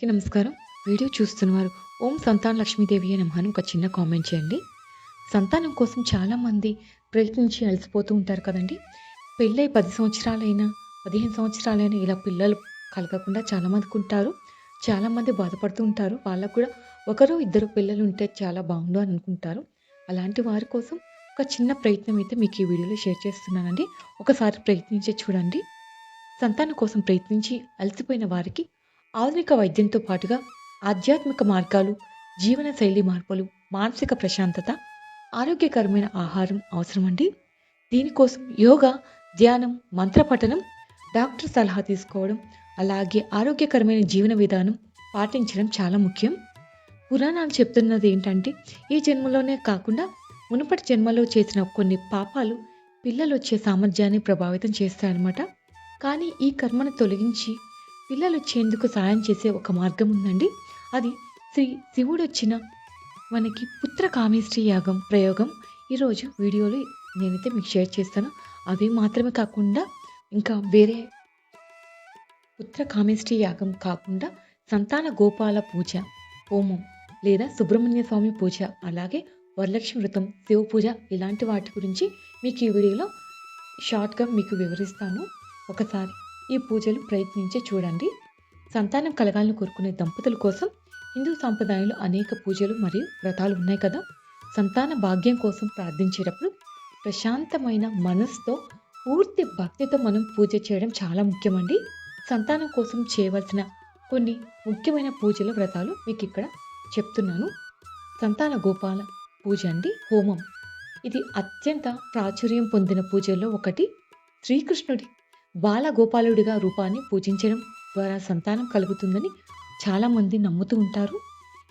అందరికీ నమస్కారం. వీడియో చూస్తున్నవారు ఓం సంతాన లక్ష్మీదేవి అనే మహాన్ ఒక చిన్న కామెంట్ చేయండి. సంతానం కోసం చాలామంది ప్రయత్నించి అలసిపోతూ ఉంటారు కదండి. పెళ్ళై పది సంవత్సరాలైనా పదిహేను సంవత్సరాలైనా ఇలా పిల్లలు కలగకుండా చాలామందికి ఉంటారు. చాలామంది బాధపడుతూ ఉంటారు. వాళ్ళకు కూడా ఒకరు ఇద్దరు పిల్లలు ఉంటే చాలా బాగుండు అని అనుకుంటారు. అలాంటి వారి కోసం ఒక చిన్న ప్రయత్నం అయితే మీకు ఈ వీడియోలో షేర్ చేస్తున్నానండి. ఒకసారి ప్రయత్నించి చూడండి. సంతానం కోసం ప్రయత్నించి అలసిపోయిన వారికి ఆధునిక వైద్యంతో పాటుగా ఆధ్యాత్మిక మార్గాలు జీవన శైలి మార్పులు మానసిక ప్రశాంతత ఆరోగ్యకరమైన ఆహారం అవసరమండి. దీనికోసం యోగా ధ్యానం మంత్రపఠనం డాక్టర్ సలహా తీసుకోవడం అలాగే ఆరోగ్యకరమైన జీవన విధానం పాటించడం చాలా ముఖ్యం. పురాణాలు చెప్తున్నది ఏంటంటే ఈ జన్మలోనే కాకుండా మునుపటి జన్మలో చేసిన కొన్ని పాపాలు పిల్లలు వచ్చే సామర్థ్యాన్ని ప్రభావితం చేస్తాయన్నమాట. కానీ ఈ కర్మను తొలగించి పిల్లలు వచ్చేందుకు సాయం చేసే ఒక మార్గం ఉందండి. అది శ్రీ శివుడు వచ్చిన మనకి పుత్ర కామేశ్రీ యాగం ప్రయోగం. ఈరోజు వీడియోలో నేనైతే మీకు షేర్ చేస్తాను. అవి మాత్రమే కాకుండా ఇంకా వేరే పుత్ర కామేశ్రీ యాగం కాకుండా సంతాన గోపాల పూజ హోమం లేదా సుబ్రహ్మణ్య స్వామి పూజ అలాగే వరలక్ష్మి వ్రతం శివ పూజ ఇలాంటి వాటి గురించి మీకు ఈ వీడియోలో షార్ట్గా మీకు వివరిస్తాను. ఒకసారి ఈ పూజలు ప్రయత్నించి చూడండి. సంతానం కలగాలని కోరుకునే దంపతుల కోసం హిందూ సాంప్రదాయంలో అనేక పూజలు మరియు వ్రతాలు ఉన్నాయి కదా. సంతాన భాగ్యం కోసం ప్రార్థించేటప్పుడు ప్రశాంతమైన మనసుతో పూర్తి భక్తితో మనం పూజ చేయడం చాలా ముఖ్యమండి. సంతానం కోసం చేయవలసిన కొన్ని ముఖ్యమైన పూజల వ్రతాలు మీకు ఇక్కడ చెప్తున్నాను. సంతాన గోపాల పూజ అండి హోమం. ఇది అత్యంత ప్రాచుర్యం పొందిన పూజల్లో ఒకటి. శ్రీకృష్ణుడి బాలగోపాలుడిగా రూపాన్ని పూజించడం ద్వారా సంతానం కలుగుతుందని చాలామంది నమ్ముతూ ఉంటారు.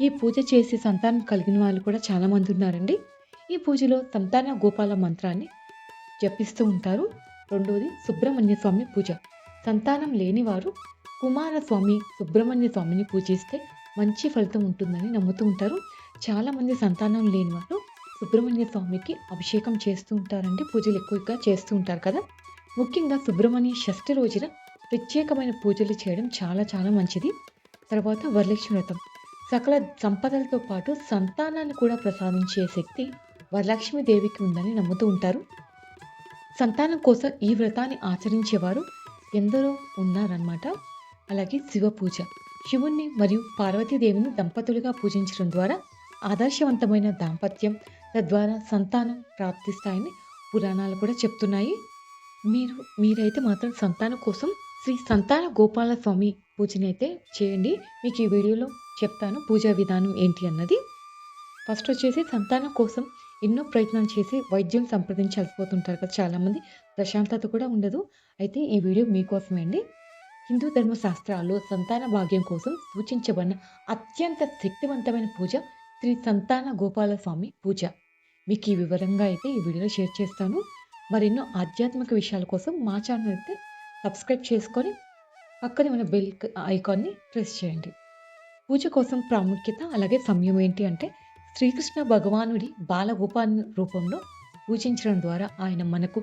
ఈ పూజ చేసి సంతానం కలిగిన వాళ్ళు కూడా చాలామంది ఉన్నారండి. ఈ పూజలో సంతాన గోపాల మంత్రాన్ని జపిస్తూ ఉంటారు. రెండోది సుబ్రహ్మణ్య స్వామి పూజ. సంతానం లేనివారు కుమారస్వామి సుబ్రహ్మణ్య స్వామిని పూజిస్తే మంచి ఫలితం ఉంటుందని నమ్ముతూ ఉంటారు. చాలామంది సంతానం లేనివారు సుబ్రహ్మణ్య స్వామికి అభిషేకం చేస్తూ ఉంటారండి. పూజలు ఎక్కువగా చేస్తూ ఉంటారు కదా. ముఖ్యంగా సుబ్రహ్మణ్య షష్ఠి రోజున ప్రత్యేకమైన పూజలు చేయడం చాలా చాలా మంచిది. తర్వాత వరలక్ష్మి వ్రతం. సకల సంపదలతో పాటు సంతానాన్ని కూడా ప్రసాదించే శక్తి వరలక్ష్మి దేవికి ఉందని నమ్ముతూ ఉంటారు. సంతానం కోసం ఈ వ్రతాన్ని ఆచరించేవారు ఎందరో ఉన్నారన్నమాట. అలాగే శివ పూజ. శివుణ్ణి మరియు పార్వతీదేవిని దంపతులుగా పూజించడం ద్వారా ఆదర్శవంతమైన దాంపత్యం తద్వారా సంతానం ప్రాప్తిస్తాయని పురాణాలు కూడా చెప్తున్నాయి. మీరు మీరైతే మాత్రం సంతానం కోసం శ్రీ సంతాన గోపాల స్వామి పూజని అయితే చేయండి. మీకు ఈ వీడియోలో చెప్తాను పూజా విధానం ఏంటి అన్నది. ఫస్ట్ వచ్చేసి సంతానం కోసం ఎన్నో ప్రయత్నాలు చేసి వైద్యం సంప్రదించాల్సిపోతుంటారు కదా చాలామంది. ప్రశాంతత కూడా ఉండదు. అయితే ఈ వీడియో మీకోసమే అండి. హిందూ ధర్మశాస్త్రాల్లో సంతాన భాగ్యం కోసం సూచించబడిన అత్యంత శక్తివంతమైన పూజ శ్రీ సంతాన గోపాల స్వామి పూజ. మీకు ఈ వివరంగా అయితే ఈ వీడియోలో షేర్ చేస్తాను. మరెన్నో ఆధ్యాత్మిక విషయాల కోసం మా ఛానల్ అయితే సబ్స్క్రైబ్ చేసుకొని పక్కనే ఉన్న బెల్ ఐకాన్ని ప్రెస్ చేయండి. పూజ కోసం ప్రాముఖ్యత అలాగే సమయం ఏంటి అంటే శ్రీకృష్ణ భగవానుడి బాలగోపాల రూపంలో పూజించడం ద్వారా ఆయన మనకు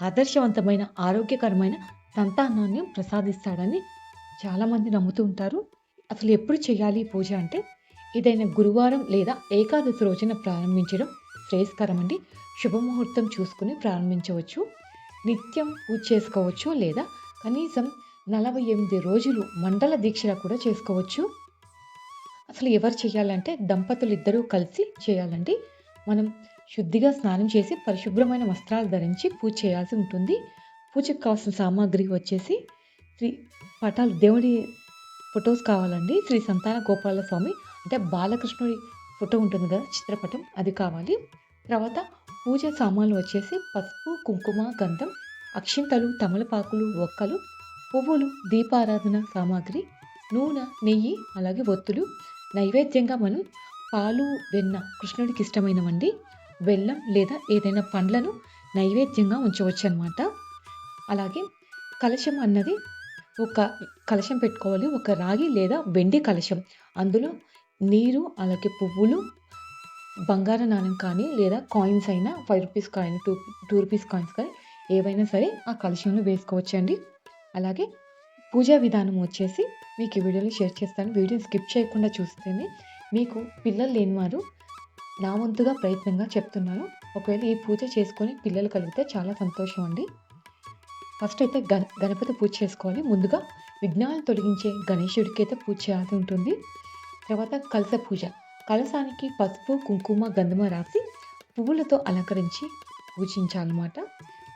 ఆదర్శవంతమైన ఆరోగ్యకరమైన సంతానాన్ని ప్రసాదిస్తాడని చాలామంది నమ్ముతూ ఉంటారు. అసలు ఎప్పుడు చేయాలి పూజ అంటే ఏదైనా గురువారం లేదా ఏకాదశి రోజున ప్రారంభించడం శ్రేయస్కరం అండి శుభముహూర్తం చూసుకుని ప్రారంభించవచ్చు. నిత్యం పూజ చేసుకోవచ్చు లేదా కనీసం నలభై ఎనిమిది రోజులు మండల దీక్ష కూడా చేసుకోవచ్చు. అసలు ఎవరు చేయాలంటే దంపతులు ఇద్దరూ కలిసి చేయాలండి. మనం శుద్ధిగా స్నానం చేసి పరిశుభ్రమైన వస్త్రాలు ధరించి పూజ చేయాల్సి ఉంటుంది. పూజకు కావాల్సిన సామాగ్రి వచ్చేసి శ్రీ పటాలు దేవుడి ఫొటోస్ కావాలండి. శ్రీ సంతాన గోపాల స్వామి అంటే బాలకృష్ణుడి ఫోటో ఉంటుంది కదా చిత్రపటం అది కావాలి. తర్వాత పూజ సామాన్లు వచ్చేసి పసుపు కుంకుమ గంధం అక్షింతలు తమలపాకులు ఒక్కలు పువ్వులు దీపారాధన సామాగ్రి నూనె నెయ్యి అలాగే ఒత్తులు. నైవేద్యంగా మనం పాలు వెన్న కృష్ణుడికి ఇష్టమైనవండి. బెల్లం లేదా ఏదైనా పండ్లను నైవేద్యంగా ఉంచవచ్చు అనమాట అలాగే కలశం అన్నది ఒక కలశం పెట్టుకోవాలి ఒక రాగి లేదా వెండి కలశం. అందులో నీరు అలాగే పువ్వులు బంగార నాణ్యం కానీ లేదా కాయిన్స్ అయినా five rupees coin two two rupees coins కానీ ఏవైనా సరే ఆ కలశంలో వేసుకోవచ్చండి. అలాగే పూజా విధానం వచ్చేసి మీకు ఈ వీడియోలో షేర్ చేస్తాను. వీడియో స్కిప్ చేయకుండా చూస్తేనే మీకు పిల్లలు లేనివారు నా వంతుగా ప్రయత్నంగా చెప్తున్నాను. ఒకవేళ ఈ పూజ చేసుకొని పిల్లలు కలిగితే చాలా సంతోషం అండి. ఫస్ట్ అయితే గణ గణపతి పూజ చేసుకోవాలి. ముందుగా విఘ్నాలు తొలగించే గణేశుడికి అయితే పూజ చేయాల్సి ఉంటుంది. తర్వాత కలస పూజ. కలసానికి పసుపు కుంకుమ గంధమ రాసి పువ్వులతో అలంకరించి పూజించాలన్నమాట.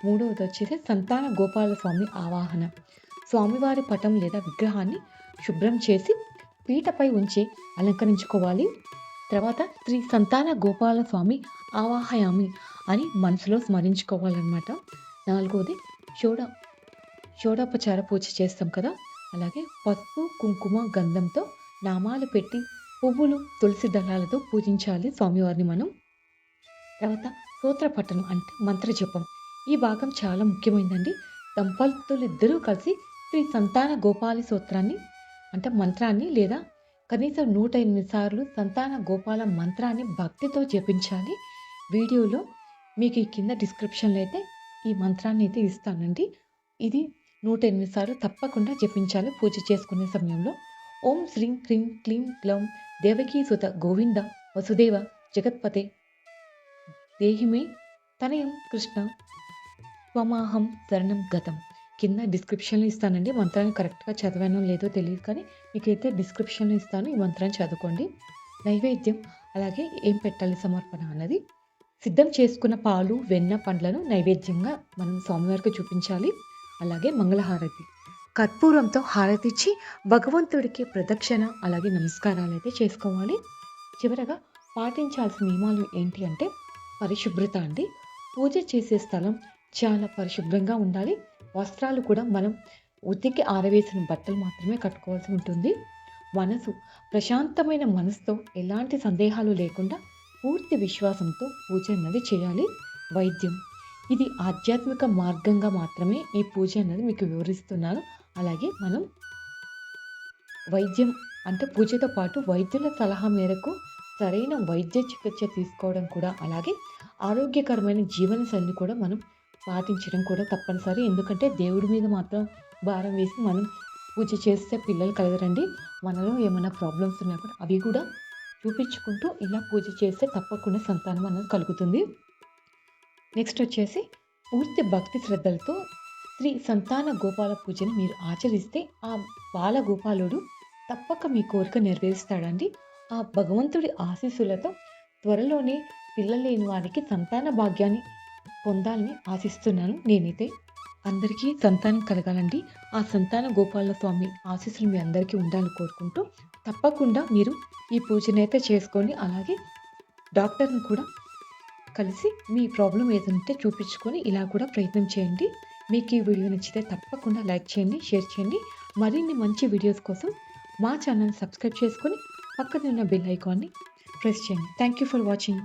మూడవది వచ్చేసి సంతాన గోపాల స్వామి ఆవాహన. స్వామివారి పటం లేదా విగ్రహాన్ని శుభ్రం చేసి పీటపై ఉంచి అలంకరించుకోవాలి. తర్వాత శ్రీ సంతాన గోపాల స్వామి ఆవాహయామి అని మనసులో స్మరించుకోవాలన్నమాట. నాలుగోది షోడ షోడోపచార పూజ చేస్తాం కదా? అలాగే పసుపు కుంకుమ గంధంతో నామాలు పెట్టి పువ్వులు తులసి దళాలతో పూజించాలి స్వామివారిని మనం. తర్వాత స్తోత్రపట్టణం అంటే మంత్రజపం ఈ భాగం చాలా ముఖ్యమైనదండి దంపతులు ఇద్దరూ కలిసి శ్రీ సంతాన గోపాలి సూత్రాన్ని అంటే మంత్రాన్ని లేదా కనీసం నూట ఎనిమిది సార్లు సంతాన గోపాల మంత్రాన్ని భక్తితో జపించాలి. వీడియోలో మీకు ఈ కింద డిస్క్రిప్షన్లో అయితే ఈ మంత్రాన్ని అయితే ఇస్తానండి. ఇది నూట ఎనిమిది సార్లు తప్పకుండా జపించాలి పూజ చేసుకునే సమయంలో. ఓం శ్రీం క్రీం క్లీం క్లౌం దేవకీ సుత గోవింద వసుదేవ జగత్పతే. దేహిమే తనయం కృష్ణ. త్వమాహం శరణం గతం. కింద డిస్క్రిప్షన్లో ఇస్తానండి. మంత్రాన్ని కరెక్ట్గా చదివానో లేదో తెలియదు కానీ మీకైతే డిస్క్రిప్షన్లో ఇస్తాను. ఈ మంత్రాన్ని చదువుకోండి. నైవేద్యం అలాగే ఏం పెట్టాలి సమర్పణ అన్నది. సిద్ధం చేసుకున్న పాలు వెన్న పండ్లను నైవేద్యంగా మనం స్వామివారికి చూపించాలి. అలాగే మంగళహారతి. కర్పూరంతో హారతి ఇచ్చి భగవంతుడికి ప్రదక్షిణ అలాగే నమస్కారాలు అయితే చేసుకోవాలి. చివరగా పాటించాల్సిన నియమాలు ఏంటి అంటే పరిశుభ్రత అండి. పూజ చేసే స్థలం చాలా పరిశుభ్రంగా ఉండాలి. వస్త్రాలు కూడా మనం ఉతికి ఆరవేసిన బట్టలు మాత్రమే కట్టుకోవాల్సి ఉంటుంది. మనసు ప్రశాంతమైన మనసుతో ఎలాంటి సందేహాలు లేకుండా పూర్తి విశ్వాసంతో పూజ అన్నది చేయాలి. వైద్యం. ఇది ఆధ్యాత్మిక మార్గంగా మాత్రమే ఈ పూజ అన్నది మీకు వివరిస్తున్నాను. అలాగే మనం వైద్యం అంటే పూజతో పాటు వైద్యుల సలహా మేరకు సరైన వైద్య చికిత్స తీసుకోవడం కూడా అలాగే ఆరోగ్యకరమైన జీవనశైలిని కూడా మనం పాటించడం కూడా తప్పనిసరి. ఎందుకంటే దేవుడి మీద మాత్రం భారం వేసి మనం పూజ చేస్తే పిల్లలు కలగరండి. మనలో ఏమైనా ప్రాబ్లమ్స్ ఉన్నా కూడా అవి కూడా చూపించుకుంటూ ఇలా పూజ చేస్తే తప్పకుండా సంతానం అనేది కలుగుతుంది. నెక్స్ట్ వచ్చేసి పూర్తి భక్తి శ్రద్ధలతో శ్రీ సంతాన గోపాల పూజను మీరు ఆచరిస్తే ఆ బాల గోపాలుడు తప్పక మీ కోరిక నెరవేరుస్తాడండి. ఆ భగవంతుడి ఆశీస్సులతో త్వరలోనే పిల్లలేని వారికి సంతాన భాగ్యాన్ని పొందాలని ఆశిస్తున్నాను నేనైతే. అందరికీ సంతానం కలగాలండి. ఆ సంతాన గోపాల స్వామి ఆశీస్సులు మీ అందరికీ ఉండాలని కోరుకుంటూ తప్పకుండా మీరు ఈ పూజనైతే చేసుకొని అలాగే డాక్టర్ని కూడా కలిసి మీ ప్రాబ్లం ఏదంటే చూపించుకొని ఇలా కూడా ప్రయత్నం చేయండి. మీకు ఈ వీడియో నచ్చితే తప్పకుండా లైక్ చేయండి షేర్ చేయండి. మరిన్ని మంచి వీడియోస్ కోసం మా ఛానల్ సబ్స్క్రైబ్ చేసుకొని పక్కన ఉన్న బెల్ ఐకాన్ని ప్రెస్ చేయండి. Thank you for watching